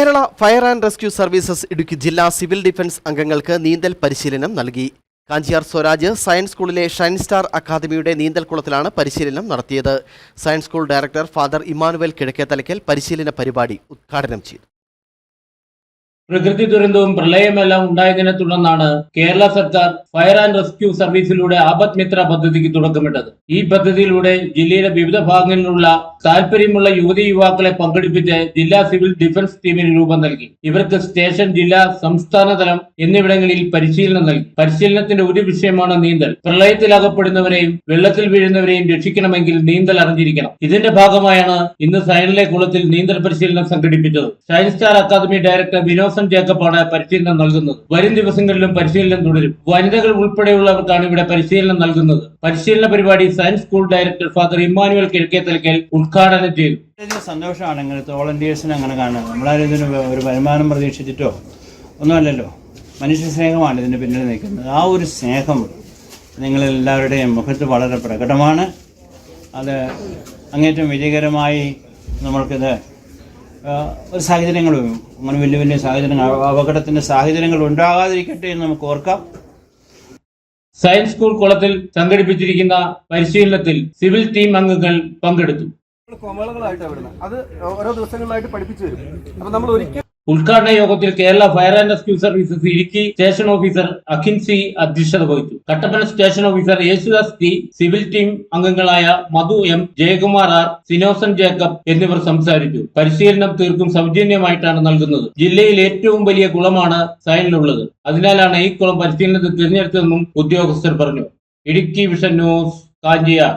Kerala fire and rescue services Idukki ജില്ലാ civil defence അംഗങ്ങൾക്ക് നീന്തൽ പരിശീലനം നൽകി. കാഞ്ചിയാർ സ്വരാജ് സയൻസ് സ്കൂളിലെ ഷൈൻ സ്റ്റാർ അക്കാദമിയുടെ നീന്തൽക്കുളത്തിലാണ് പരിശീലനം നടത്തിയത്. Science school director father Emmanuel Kizhakkethalakkal പരിശീലന പരിപാടി ഉദ്ഘാടനം ചെയ്തു. പ്രകൃതി ദുരന്തവും പ്രളയമെല്ലാം ഉണ്ടായതിനെ തുടർന്നാണ് കേരള സർക്കാർ ഫയർ ആൻഡ് റെസ്ക്യൂ സർവീസിലൂടെ ആപത് മിത്ര പദ്ധതിക്ക് തുടക്കമിട്ടത്. ഈ പദ്ധതിയിലൂടെ ജില്ലയിലെ വിവിധ ഭാഗങ്ങളിലുള്ള താല്പര്യമുള്ള യുവതി യുവാക്കളെ പങ്കെടുപ്പിച്ച് ജില്ലാ സിവിൽ ഡിഫൻസ് ടീമിന് രൂപം നൽകി. ഇവർക്ക് സ്റ്റേഷൻ ജില്ലാ സംസ്ഥാന തലം എന്നിവിടങ്ങളിൽ പരിശീലനം നൽകി. പരിശീലനത്തിന്റെ ഒരു വിഷയമാണ് നീന്തൽ. പ്രളയത്തിൽ അകപ്പെടുന്നവരെയും വെള്ളത്തിൽ വീഴുന്നവരെയും രക്ഷിക്കണമെങ്കിൽ നീന്തൽ അറിഞ്ഞിരിക്കണം. ഇതിന്റെ ഭാഗമായാണ് ഇന്ന് സൈനിലെ കുളത്തിൽ നീന്തൽ പരിശീലനം സംഘടിപ്പിച്ചത്. Science star academy director Vinosan ജേക്കബാണ് പരിശീലനം നൽകുന്നത്. വരും ദിവസങ്ങളിലും പരിശീലനം തുടരും. വനിതകൾ ഉൾപ്പെടെയുള്ളവർക്കാണ് ഇവിടെ പരിശീലനം നൽകുന്നത്. പരിശീലന പരിപാടി science school director father Immanuel Kizhakkethalakkal ഉദ്ഘാടനം ചെയ്തു. സന്തോഷമാണ് ഇങ്ങനത്തെ വോളണ്ടിയേഴ്സിനെ അങ്ങനെ കാണുന്നത് നമ്മളാരും ഇതിന് ഒരു വരുമാനം പ്രതീക്ഷിച്ചിട്ടോ? ഒന്നുമല്ലല്ലോ. മനുഷ്യ സ്നേഹമാണ് ഇതിന് പിന്നിൽ നിൽക്കുന്നത്. ആ ഒരു സ്നേഹം നിങ്ങളെല്ലാവരുടെയും മുഖത്ത് വളരെ പ്രകടമാണ്. അത് അങ്ങേറ്റം വിജയകരമായി നമ്മൾക്കിത് ഒരു സാഹചര്യങ്ങൾ അങ്ങനെ വലിയ വലിയ സാഹചര്യങ്ങൾ അപകടത്തിന്റെ സാഹചര്യങ്ങൾ ഉണ്ടാകാതിരിക്കട്ടെ എന്ന് നമുക്ക് ഓർക്കാം. സയൻസ് സ്കൂൾ കുളത്തിൽ സംഘടിപ്പിച്ചിരിക്കുന്ന പരിശീലനത്തിൽ സിവിൽ ടീം അംഗങ്ങൾ പങ്കെടുത്തു. കോമളുകളായിട്ടാണ് വിടുന്നത് അത് ഓരോ ദിവസങ്ങളിലായിട്ട് പഠിപ്പിച്ചു വരും അപ്പൊ നമ്മൾ ഒരിക്കൽ ഉദ്ഘാടന യോഗത്തിൽ Kerala fire and rescue services Idukki station officer Akhin C അധ്യക്ഷത വഹിച്ചു. Kattappana station officer Yesudas T civil team അംഗങ്ങളായ Madhu M Jayakumar R Sinosan Jacob എന്നിവർ സംസാരിച്ചു. പരിശീലനം തീർക്കും സൗജന്യമായിട്ടാണ് നൽകുന്നത്. ജില്ലയിൽ ഏറ്റവും വലിയ കുളമാണ് സൈനിലുള്ളത് അതിനാലാണ് ഈ കുളം പരിശീലനത്തിൽ തിരഞ്ഞെടുത്തതെന്നും ഉദ്യോഗസ്ഥർ പറഞ്ഞു. Idukki vision news Kanchiyar